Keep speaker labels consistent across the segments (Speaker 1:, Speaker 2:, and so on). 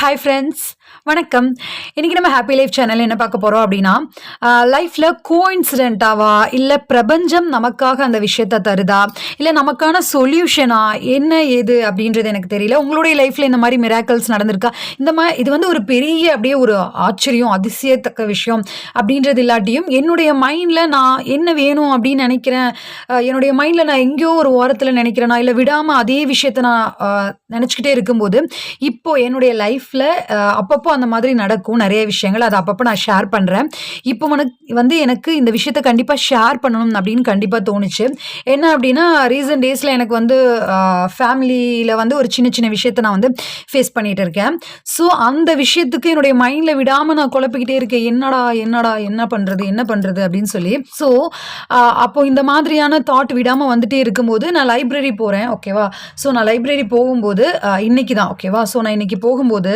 Speaker 1: Hi friends வணக்கம். இன்றைக்கி நம்ம ஹாப்பி லைஃப் சேனல் என்ன பார்க்க போகிறோம் அப்படின்னா லைஃப்பில் கோஇன்சிடென்ட்டாவா இல்லை பிரபஞ்சம் நமக்காக அந்த விஷயத்த தருதா? இல்லை நமக்கான சொல்யூஷனா என்ன ஏது அப்படின்றது எனக்கு தெரியல. உங்களுடைய லைஃப்பில் இந்த மாதிரி மிராக்கல்ஸ் நடந்திருக்கா? இந்த மாதிரி இது வந்து ஒரு பெரிய அப்படியே ஒரு ஆச்சரியம் அதிசயத்தக்க விஷயம் அப்படின்றது இல்லாட்டியும் என்னுடைய மைண்டில் நான் என்ன வேணும் அப்படின்னு நினைக்கிறேன் என்னுடைய மைண்டில் நான் எங்கேயோ ஒரு ஓரத்தில் நினைக்கிறேனா? இல்லை விடாமல் அதே விஷயத்தை நான் நினச்சிக்கிட்டே இருக்கும்போது இப்போது என்னுடைய லைஃப் லைஃப்பில் அப்பப்போ அந்த மாதிரி நடக்கும் நிறைய விஷயங்கள். அதை அப்பப்போ நான் ஷேர் பண்ணுறேன் இப்போ உனக்கு வந்து எனக்கு இந்த விஷயத்த கண்டிப்பாக ஷேர் பண்ணணும் அப்படின்னு கண்டிப்பாக தோணுச்சு. என்ன அப்படின்னா ரீசன்ட் டேஸில் எனக்கு வந்து ஃபேமிலியில் வந்து ஒரு சின்ன சின்ன விஷயத்த நான் வந்து ஃபேஸ் பண்ணிகிட்டு இருக்கேன். ஸோ அந்த விஷயத்துக்கு என்னுடைய மைண்டில் விடாமல் நான் குழப்பிக்கிட்டே இருக்கேன். என்னடா என்னடா என்ன பண்ணுறது என்ன பண்ணுறது அப்படின்னு சொல்லி. ஸோ அப்போ இந்த மாதிரியான தாட் விடாமல் வந்துட்டே இருக்கும்போது நான் லைப்ரரி போகிறேன் ஓகேவா ஸோ நான் லைப்ரரி போகும்போது இன்னைக்கு தான் ஓகேவா ஸோ நான் இன்னைக்கு போகும்போது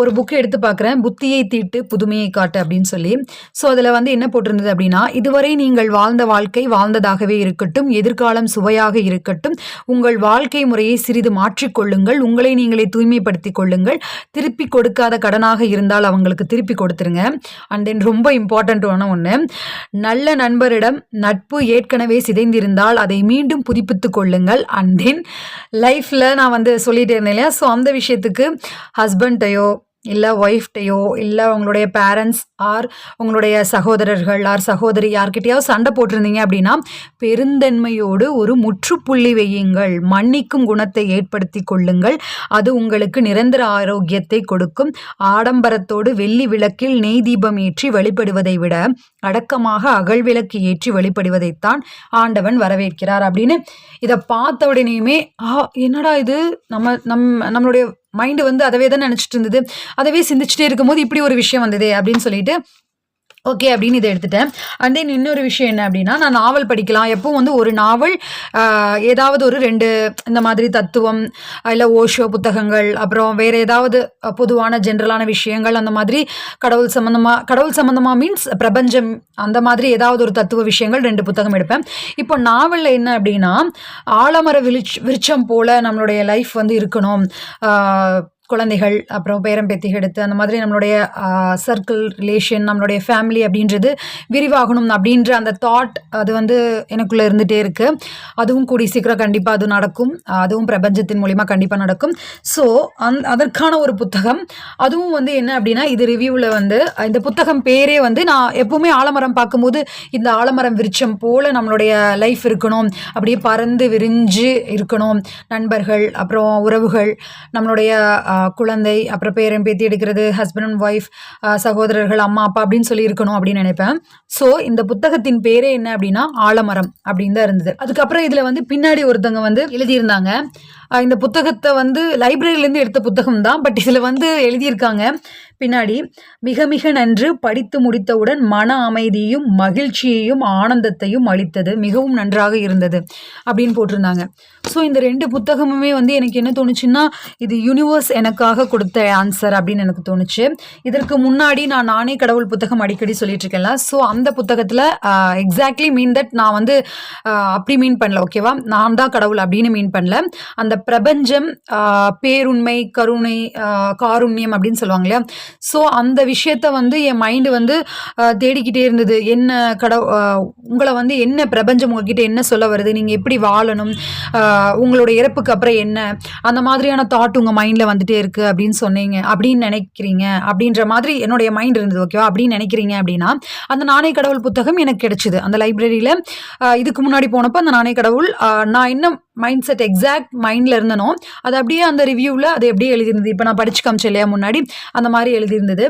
Speaker 1: ஒரு புக்கு எடுத்து பார்க்குறேன். புத்தியை தீட்டு புதுமையை காட்டு அப்படின்னு சொல்லி. ஸோ அதில் வந்து என்ன போட்டிருந்தது அப்படின்னா இதுவரை நீங்கள் வாழ்ந்த வாழ்க்கை வாழ்ந்ததாகவே இருக்கட்டும் எதிர்காலம் சுவையாக இருக்கட்டும் உங்கள் வாழ்க்கை முறையை சிறிது மாற்றிக்கொள்ளுங்கள் உங்களை நீங்களே தூய்மைப்படுத்தி கொள்ளுங்கள் திருப்பி கொடுக்காத கடனாக இருந்தால் அவங்களுக்கு திருப்பி கொடுத்துருங்க. அண்ட் தென் ரொம்ப இம்பார்ட்டண்ட்டான ஒன்று நல்ல நண்பரிடம் நட்பு ஏற்கனவே சிதைந்திருந்தால் அதை மீண்டும் புதுப்பித்து கொள்ளுங்கள். அண்ட் தென் லைஃப்பில் நான் வந்து சொல்லிகிட்டே இருந்தேன் இல்லையா? ஸோ அந்த விஷயத்துக்கு ஹஸ்பண்ட்டையோ இல்லை ஒய்ஃப்டையோ இல்லை உங்களுடைய பேரண்ட்ஸ் ஆர் உங்களுடைய சகோதரர்கள் ஆர் சகோதரி யார்கிட்டயாவது சண்டை போட்டிருந்தீங்க அப்படின்னா பெருந்தன்மையோடு ஒரு முற்றுப்புள்ளி வையுங்கள். மன்னிக்கும் குணத்தை ஏற்படுத்தி கொள்ளுங்கள். அது உங்களுக்கு நிரந்தர ஆரோக்கியத்தை கொடுக்கும். ஆடம்பரத்தோடு வெள்ளி விளக்கில் நெய் தீபம் ஏற்றி வழிபடுவதை விட அடக்கமாக அகல் விளக்கு ஏற்றி வழிபடுவதைத்தான் ஆண்டவன் வரவேற்கிறார் அப்படின்னு இதை பார்த்த உடனேயுமே ஆ என்னடா இது? நம்ம நம் நம்மளுடைய மைண்டு வந்து அதவே தான் நினச்சிட்டு இருந்தது. அதவே சிந்திச்சுட்டே இருக்கும்போது இப்படி ஒரு விஷயம் வந்ததே அப்படின்னு சொல்லிட்டு ஓகே அப்படின்னு இதை எடுத்துட்டேன். அண்ட் தென் இன்னொரு விஷயம் என்ன அப்படின்னா நான் நாவல் படிக்கலாம். எப்பவும் வந்து ஒரு நாவல் ஏதாவது ஒரு ரெண்டு இந்த மாதிரி தத்துவம் இல்லை ஓஷோ புத்தகங்கள் அப்புறம் வேறு ஏதாவது பொதுவான ஜென்ரலான விஷயங்கள் அந்த மாதிரி கடவுள் சம்மந்தமாக கடவுள் சம்மந்தமாக மீன்ஸ் பிரபஞ்சம் அந்த மாதிரி ஏதாவது ஒரு தத்துவ விஷயங்கள் ரெண்டு புத்தகம் எடுப்பேன். இப்போ நாவலில் என்ன அப்படின்னா ஆலமர விழிச் விருச்சம் போல் நம்மளுடைய லைஃப் வந்து இருக்கணும். குழந்தைகள் அப்புறம் பேரம் எடுத்து அந்த மாதிரி நம்மளுடைய சர்க்கிள் ரிலேஷன் நம்மளுடைய ஃபேமிலி அப்படின்றது விரிவாகணும் அப்படின்ற அந்த தாட் அது வந்து எனக்குள்ளே இருந்துகிட்டே இருக்குது அதுவும் கூடி சீக்கிரம் கண்டிப்பாக அது நடக்கும். அதுவும் பிரபஞ்சத்தின் மூலிமா கண்டிப்பாக நடக்கும். ஸோ அந் அதற்கான ஒரு புத்தகம். அதுவும் வந்து என்ன அப்படின்னா இது ரிவ்யூவில் வந்து இந்த புத்தகம் பேரே வந்து நான் எப்போவுமே ஆலமரம் பார்க்கும்போது இந்த ஆலமரம் விருட்சம் போல் நம்மளுடைய லைஃப் இருக்கணும். அப்படியே பறந்து விரிஞ்சு இருக்கணும். நண்பர்கள் அப்புறம் உறவுகள் நம்மளுடைய குழந்தை அப்புறம் பேரன் பேத்தி எடுக்கிறது ஹஸ்பண்ட் அண்ட் ஒய்ஃப் சகோதரர்கள் அம்மா அப்பா அப்படின்னு சொல்லி இருக்கணும் அப்படின்னு நினைப்பேன். ஸோ இந்த புத்தகத்தின் பேரே என்ன அப்படின்னா ஆலமரம் அப்படின்னு தான் இருந்தது. அதுக்கப்புறம் இதில் வந்து பின்னாடி ஒருத்தவங்க வந்து எழுதியிருந்தாங்க. இந்த புத்தகத்தை வந்து லைப்ரரியிலேருந்து எடுத்த புத்தகம் தான் பட் இதில் வந்து எழுதியிருக்காங்க. பின்னாடி மிக மிக நன்று படித்து முடித்தவுடன் மன அமைதியும் மகிழ்ச்சியையும் ஆனந்தத்தையும் அளித்தது. மிகவும் நன்றாக இருந்தது அப்படின்னு போட்டிருந்தாங்க. ஸோ இந்த ரெண்டு புத்தகமுமே வந்து எனக்கு என்ன தோணுச்சுன்னா இது யூனிவர்ஸ் எனக்காக கொடுத்த ஆன்சர் அப்படின்னு எனக்கு தோணுச்சு. இதற்கு முன்னாடி நான் நானே கடவுள் புத்தகம் அடிக்கடி சொல்லிட்டு இருக்கேன்ல. ஸோ அந்த புத்தகத்தில் எக்ஸாக்ட்லி மீன் தட் நான் வந்து அப்படி மீன் பண்ணல ஓகேவா நான் தான் கடவுள் அப்படின்னு மீன் பண்ணல. அந்த பிரபஞ்சம் பேருண்மை கருணை காருண்யம் அப்படின்னு சொல்லுவாங்க இல்லையா? ஸோ அந்த விஷயத்த வந்து என் மைண்டு வந்து தேடிக்கிட்டே இருந்தது. என்ன கடவு உங்களை வந்து என்ன பிரபஞ்சம் உங்ககிட்ட என்ன சொல்ல வருது? நீங்கள் எப்படி வாழணும்? உங்களோட இறப்புக்கு அப்புறம் என்ன? அந்த மாதிரியான தாட் உங்கள் மைண்டில் வந்துட்டே இருக்குது அப்படின்னு சொன்னீங்க. அப்படின்னு நினைக்கிறீங்க. அப்படின்ற மாதிரி என்னுடைய மைண்ட் இருந்தது ஓகேவா அப்படின்னு நினைக்கிறீங்க அப்படின்னா அந்த நாணய கடவுள் புத்தகம் எனக்கு கிடைச்சிது. அந்த லைப்ரரியில் இதுக்கு முன்னாடி போனப்போ அந்த நாணய கடவுள் நான் என்ன மைண்ட் செட் எக்ஸாக்ட் மைண்டில் இருந்தனோ அது அப்படியே அந்த ரிவ்யூவில் அது எப்படியே எழுதியிருந்தது. இப்போ நான் படிச்சு காமிச்சேன் இல்லையா முன்னாடி? அந்த மாதிரி எழுதியிருந்தது.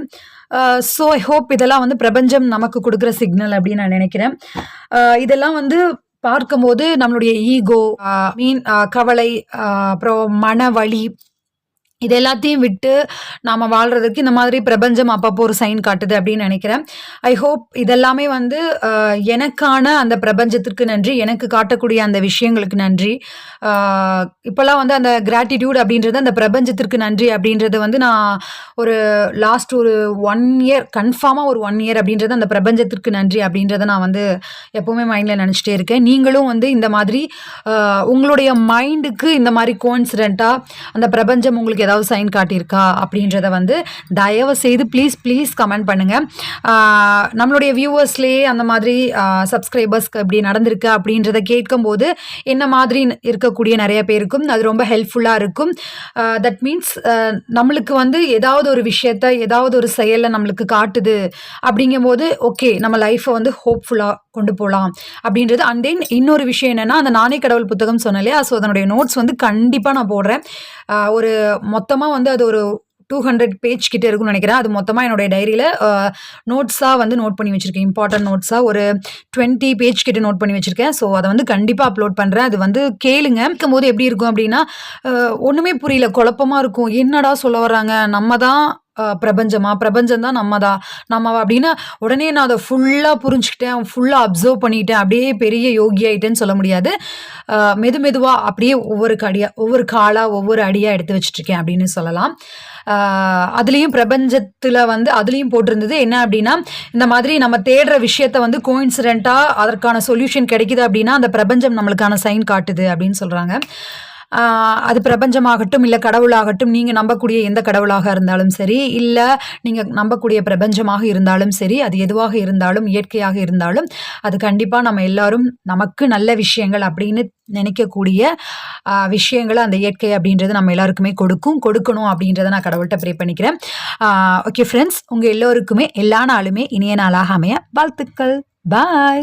Speaker 1: ஸோ ஐ ஹோப் இதெல்லாம் வந்து பிரபஞ்சம் நமக்கு கொடுக்குற சிக்னல் அப்படின்னு நான் நினைக்கிறேன். இதெல்லாம் வந்து பார்க்கும்போது நம்மளுடைய ஈகோ மீன் கவலை அப்புறம் மன வலி இது எல்லாத்தையும் விட்டு நாம் வாழ்கிறதுக்கு இந்த மாதிரி பிரபஞ்சம் அப்பப்போ ஒரு சைன் காட்டுது அப்படின்னு நினைக்கிறேன். ஐ ஹோப் இதெல்லாமே வந்து எனக்கான அந்த பிரபஞ்சத்திற்கு நன்றி எனக்கு காட்டக்கூடிய அந்த விஷயங்களுக்கு நன்றி. இப்போல்லாம் வந்து அந்த கிராட்டிடியூட் அப்படின்றது அந்த பிரபஞ்சத்திற்கு நன்றி அப்படின்றது வந்து நான் ஒரு லாஸ்ட் ஒரு ஒன் இயர் கன்ஃபார்மாக ஒரு ஒன் இயர் அப்படின்றது அந்த பிரபஞ்சத்திற்கு நன்றி அப்படின்றத நான் வந்து எப்போவுமே மைண்டில் நினச்சிட்டே இருக்கேன். நீங்களும் வந்து இந்த மாதிரி உங்களுடைய மைண்டுக்கு இந்த மாதிரி கோன்சிடெண்ட்டாக அந்த பிரபஞ்சம் உங்களுக்கு ஏதாவது சைன் காட்டியிருக்கா அப்படின்றத வந்து தயவு செய்து ப்ளீஸ் ப்ளீஸ் கமெண்ட் பண்ணுங்கள் நம்மளுடைய வியூவர்ஸ்லேயே அந்த மாதிரி சப்ஸ்கிரைபர்ஸ்க்கு இப்படி நடந்திருக்கு அப்படின்றத கேட்கும்போது என்ன மாதிரி இருக்கக்கூடிய நிறைய பேருக்கும் அது ரொம்ப ஹெல்ப்ஃபுல்லாக இருக்கும். தட் மீன்ஸ் நம்மளுக்கு வந்து ஏதாவது ஒரு விஷயத்த ஏதாவது ஒரு செயலில் நம்மளுக்கு காட்டுது அப்படிங்கும்போது ஓகே நம்ம லைஃப்பை வந்து ஹோப்ஃபுல்லாக கொண்டு போகலாம் அப்படின்றது. அண்ட் தென் இன்னொரு விஷயம் என்னென்னா அந்த நானே கடவுள் புத்தகம் சொன்னேன் இல்லையா? ஸோ அதனுடைய நோட்ஸ் வந்து கண்டிப்பாக நான் போடுறேன். ஒரு ஒரு மொத்தமாக வந்து அது ஒரு டூ ஹண்ட்ரட் பேஜ் கிட்ட இருக்கும்னு நினைக்கிறேன். அது மொத்தமாக என்னுடைய டைரியில் நோட்ஸாக வந்து நோட் பண்ணி வச்சுருக்கேன். இம்பார்ட்டன்ட் நோட்ஸாக ஒரு டுவெண்ட்டி பேஜ் கிட்ட நோட் பண்ணி வச்சுருக்கேன். ஸோ அதை வந்து கண்டிப்பாக அப்லோட் பண்ணுறேன் அது வந்து கேளுங்க. இருக்கும்போது எப்படி இருக்கும் அப்படின்னா ஒன்றுமே புரியல. குழப்பமாக இருக்கும். என்னடா சொல்ல வர்றாங்க? நம்ம தான் பிரபஞ்சமா? பிரபஞ்சம் தான் நம்ம தான் நம்ம அப்படின்னு உடனே நான் அதை ஃபுல்லாக புரிஞ்சுக்கிட்டேன். ஃபுல்லாக அப்சர்வ் பண்ணிட்டேன். அப்படியே பெரிய யோகி ஆகிட்டேன்னு சொல்ல முடியாது. மெது மெதுவாக அப்படியே ஒவ்வொரு கடியாக ஒவ்வொரு காலாக ஒவ்வொரு அடியாக எடுத்து வச்சுட்ருக்கேன் அப்படின்னு சொல்லலாம். அதுலேயும் பிரபஞ்சத்தில் வந்து அதுலேயும் போட்டிருந்தது என்ன அப்படின்னா இந்த மாதிரி நம்ம தேடுற விஷயத்த வந்து கோயின்சிடெண்ட்டாக அதற்கான சொல்யூஷன் கிடைக்குது அப்படின்னா அந்த பிரபஞ்சம் நம்மளுக்கான சைன் காட்டுது அப்படின்னு சொல்கிறாங்க அது பிரபஞ்சமாகட்டும் இல்லை கடவுளாகட்டும் நீங்கள் நம்பக்கூடிய எந்த கடவுளாக இருந்தாலும் சரி இல்லை நீங்கள் நம்பக்கூடிய பிரபஞ்சமாக இருந்தாலும் சரி அது எதுவாக இருந்தாலும் இயற்கையாக இருந்தாலும் அது கண்டிப்பாக நம்ம எல்லாரும் நமக்கு நல்ல விஷயங்கள் அப்படின்னு நினைக்கக்கூடிய விஷயங்களை அந்த இயற்கை அப்படின்றது நம்ம எல்லாருக்குமே கொடுக்கும் கொடுக்கணும் அப்படின்றத நான் கடவுள்கிட்ட ப்ரே பண்ணிக்கிறேன். ஓகே ஃப்ரெண்ட்ஸ் உங்கள் எல்லோருக்குமே எல்லா நாளுமே இனிய நாளாக அமைய. வாழ்த்துக்கள். பாய்